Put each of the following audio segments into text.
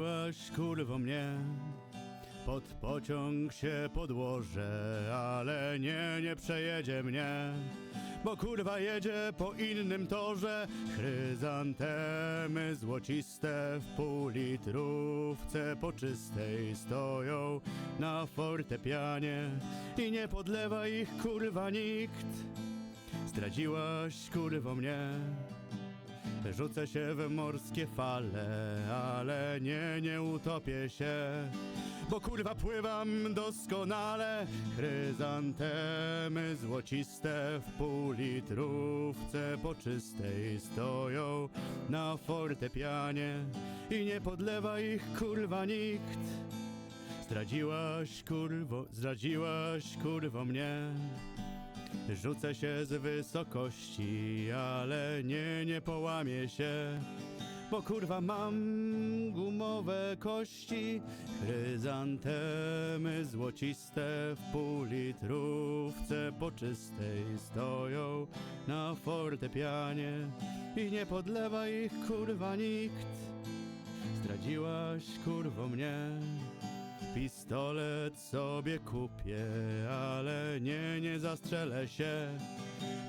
Zdradziłaś kurwo mnie. Pod pociąg się podłożę Ale nie, nie przejedzie mnie. Bo kurwa jedzie po innym torze Chryzantemy złociste W pół litrówce po czystej Stoją na fortepianie I nie podlewa ich kurwa nikt. Zdradziłaś kurwo mnie Rzucę się w morskie fale, ale nie, nie utopię się. Bo kurwa pływam doskonale Chryzantemy złociste w pół litrówce po czystej stoją na fortepianie i nie podlewa ich kurwa nikt. Zdradziłaś kurwo, zdradziłaś kurwo mnie. Rzucę się z wysokości, ale nie, nie połamię się. Bo kurwa mam gumowe kości, chryzantemy złociste w pół litrówce po czystej stoją na fortepianie i nie podlewa ich kurwa nikt. Zdradziłaś kurwo mnie. Pistolet sobie kupię, ale nie, nie zastrzelę się.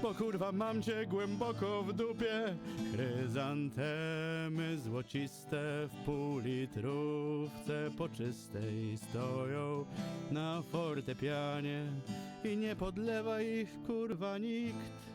Bo kurwa mam cię głęboko w dupie Chryzantemy złociste w pół litrówce po czystej stoją na fortepianie I nie podlewa ich kurwa nikt